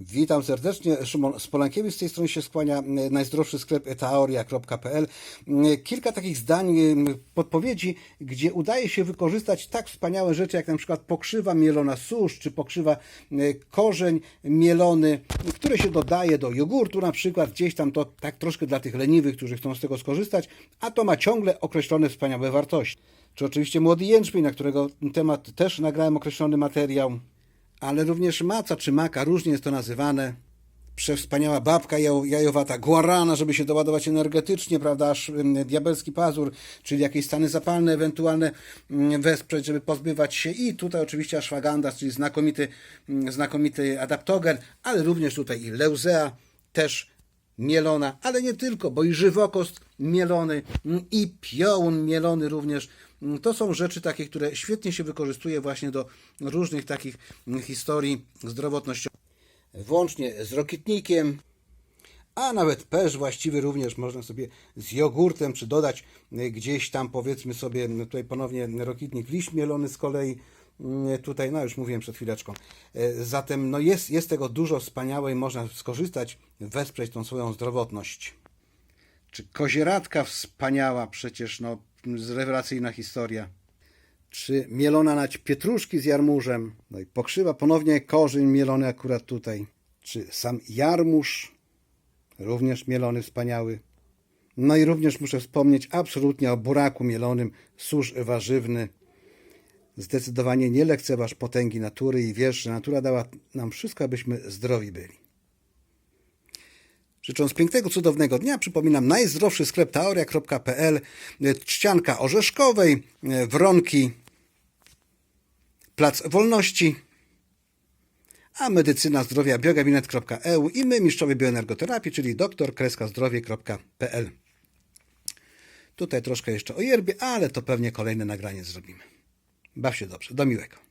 Witam serdecznie, Szymon Spolankiewicz, z tej strony się skłania najzdrowszy sklep teoria.pl. E, Kilka takich zdań, podpowiedzi, gdzie udaje się wykorzystać tak wspaniałe rzeczy, jak na przykład pokrzywa mielona susz, czy pokrzywa e, korzeń mielony, które się dodaje do jogurtu na przykład, gdzieś tam to tak troszkę dla tych leniwych, którzy chcą z tego skorzystać, a to ma ciągle określone wspaniałe wartości. Czy oczywiście młody jęczmień, na którego temat też nagrałem określony materiał ale również maca czy maka, różnie jest to nazywane. Przewspaniała babka jajo- jajowata, guarana, żeby się doładować energetycznie, prawda, aż diabelski pazur, czyli jakieś stany zapalne ewentualne ym, wesprzeć, żeby pozbywać się i tutaj oczywiście ashwagandha, czyli znakomity, ym, znakomity adaptogen, ale również tutaj i leuzea, też mielona, ale nie tylko, bo i żywokost mielony mm, i piołun mielony również. Mm, To są rzeczy takie, które świetnie się wykorzystuje właśnie do różnych takich mm, historii zdrowotnościowych. Włącznie z rokitnikiem, a nawet perz właściwy również można sobie z jogurtem, czy dodać gdzieś tam powiedzmy sobie, no tutaj ponownie rokitnik liść mielony z kolei, tutaj, no już mówiłem przed chwileczką. Y, Zatem no jest, jest tego dużo wspaniałej, można skorzystać, wesprzeć tą swoją zdrowotność. Czy kozieradka wspaniała, przecież no rewelacyjna historia. Czy mielona nać pietruszki z jarmużem. No i pokrzywa ponownie korzeń mielony akurat tutaj. Czy sam jarmuż, również mielony, wspaniały. No i również muszę wspomnieć absolutnie o buraku mielonym, susz warzywny. Zdecydowanie nie lekceważ potęgi natury i wiesz, że natura dała nam wszystko, abyśmy zdrowi byli. Życząc pięknego, cudownego dnia, przypominam najzdrowszy sklep teoria.pl, e, Trzcianka Orzeszkowej, e, Wronki, Plac Wolności, a medycyna zdrowia biogabinet.eu i my, mistrzowie bioenergoterapii, czyli doktor-zdrowie.pl. Tutaj troszkę jeszcze o yerbie, ale to pewnie kolejne nagranie zrobimy. Baw się dobrze, do miłego.